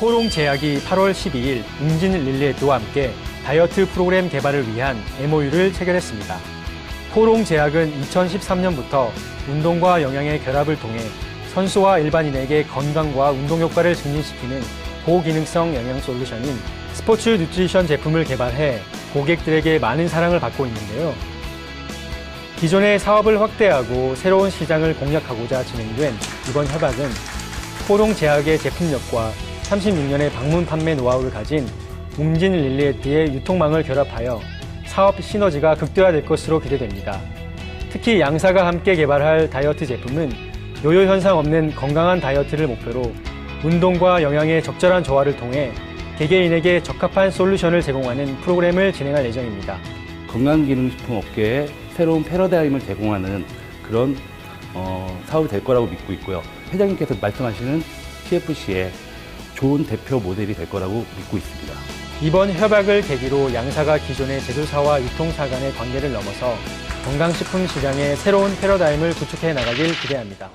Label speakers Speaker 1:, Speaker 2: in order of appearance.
Speaker 1: 포롱제약이 8월 12일 웅진 릴리에트와 함께 다이어트 프로그램 개발을 위한 MOU를 체결했습니다. 포롱제약은 2013년부터 운동과 영양의 결합을 통해 선수와 일반인에게 건강과 운동 효과를 증진시키는 고기능성 영양 솔루션인 스포츠 뉴트리션 제품을 개발해 고객들에게 많은 사랑을 받고 있는데요. 기존의 사업을 확대하고 새로운 시장을 공략하고자 진행된 이번 협약은 포롱 제약의 제품력과 36년의 방문 판매 노하우를 가진 웅진 릴리에트의 유통망을 결합하여 사업 시너지가 극대화될 것으로 기대됩니다. 특히 양사가 함께 개발할 다이어트 제품은 요요 현상 없는 건강한 다이어트를 목표로 운동과 영양의 적절한 조화를 통해 개개인에게 적합한 솔루션을 제공하는 프로그램을 진행할 예정입니다.
Speaker 2: 건강기능식품 업계에 새로운 패러다임을 제공하는 그런 어, 사업이 될 거라고 믿고 있고요. 회장님께서 말씀하시는 TFC의 좋은 대표 모델이 될 거라고 믿고 있습니다.
Speaker 1: 이번 협약을 계기로 양사가 기존의 제조사와 유통사 간의 관계를 넘어서 건강식품 시장의 새로운 패러다임을 구축해 나가길 기대합니다.